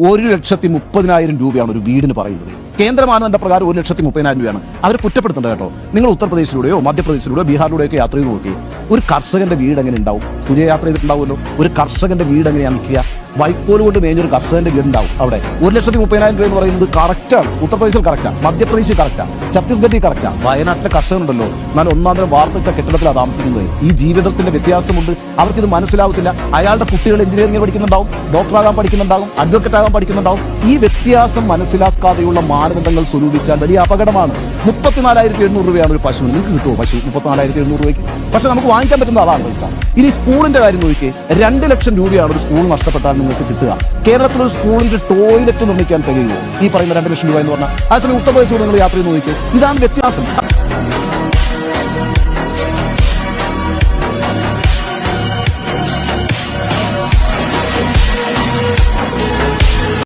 ഒരു ലക്ഷത്തി മുപ്പതിനായിരം രൂപയാണ് ഒരു വീടിന് പറയുന്നത്. കേന്ദ്ര മാനദണ്ഡ പ്രകാരം ഒരു ലക്ഷത്തി മുപ്പതിനായിരം രൂപയാണ്? അവർ കുറ്റപ്പെടുത്തേണ്ട കേട്ടോ. നിങ്ങൾ ഉത്തർപ്രദേശിലൂടെയോ മധ്യപ്രദേശിലൂടെയോ ബീഹാറിലൂടെയോ ഒക്കെ യാത്ര ചെയ്ത് നോക്കി. ഒരു കർഷകന്റെ വീട് എങ്ങനെ ഉണ്ടാവും? സുജയ യാത്ര ചെയ്തിട്ടുണ്ടാവുമല്ലോ. ഒരു കർഷകന്റെ വീട് എങ്ങനെയാണ് നിൽക്കുക? വൈക്കോൽ കൊണ്ട് മേഞ്ഞൊരു കർഷകന്റെ വീടുണ്ടാവും അവിടെ. ഒരു ലക്ഷത്തി മുപ്പതിനായിരം രൂപ എന്ന് പറയുന്നത് കറക്റ്റാണ് ഉത്തർപ്രദേശിൽ കറക്റ്റാണ് മധ്യപ്രദേശിൽ കറക്റ്റാണ് ഛത്തീസ്ഗഡിൽ കറക്റ്റാണ് വയനാട്ടിലെ കർഷകനുണ്ടല്ലോ എന്നാൽ ഒന്നാം തരം വാർത്തയിട്ട കെട്ടിടത്തിലാണ് താമസിക്കുന്നത്. ഈ ജീവിതത്തിന്റെ വ്യത്യാസമുണ്ട്. അവർക്കിത് മനസ്സിലാവത്തില്ല. അയാളുടെ കുട്ടികൾ എഞ്ചിനീയറിംഗ് പഠിക്കുന്നുണ്ടാവും. ഡോക്ടറാകാൻ പഠിക്കുന്നുണ്ടാവും. അഡ്വക്കറ്റ് ആകാൻ പഠിക്കുന്നുണ്ടാവും. ഈ വ്യത്യാസം മനസ്സിലാക്കാതെയുള്ള മാനദണ്ഡങ്ങൾ സ്വരൂപിച്ചാൽ വലിയ അപകടമാണ്. മുപ്പത്തിനാലായിരത്തി എഴുന്നൂറ് രൂപയാണ് ഒരു പശു. നിങ്ങൾക്ക് കിട്ടുമോ പശു? മുപ്പത്തിനാലായിരത്തി എഴുന്നൂറ് രൂപയ്ക്ക്. പക്ഷെ നമുക്ക് വാങ്ങിക്കാൻ പറ്റുന്ന അതാണ് പൈസ. ഇനി സ്കൂളിന്റെ കാര്യം നോക്കി രണ്ട് ലക്ഷം രൂപയാണ് ഒരു സ്കൂൾ നഷ്ടപ്പെട്ടാൽ നിങ്ങൾക്ക് കിട്ടുക. കേരളത്തിൽ ഒരു സ്കൂളിന്റെ ടോയ്ലറ്റ് നിർമ്മിക്കാൻ കഴിയുമോ? ഈ പറയുന്ന രണ്ട് ലക്ഷം രൂപ എന്ന് പറഞ്ഞാൽ അതേസമയം ഉത്തർപ്രദേശിലൂടെ നിങ്ങൾ യാത്ര ചെയ്ത് നോക്കിയേ ഇതാണ് വ്യത്യാസം.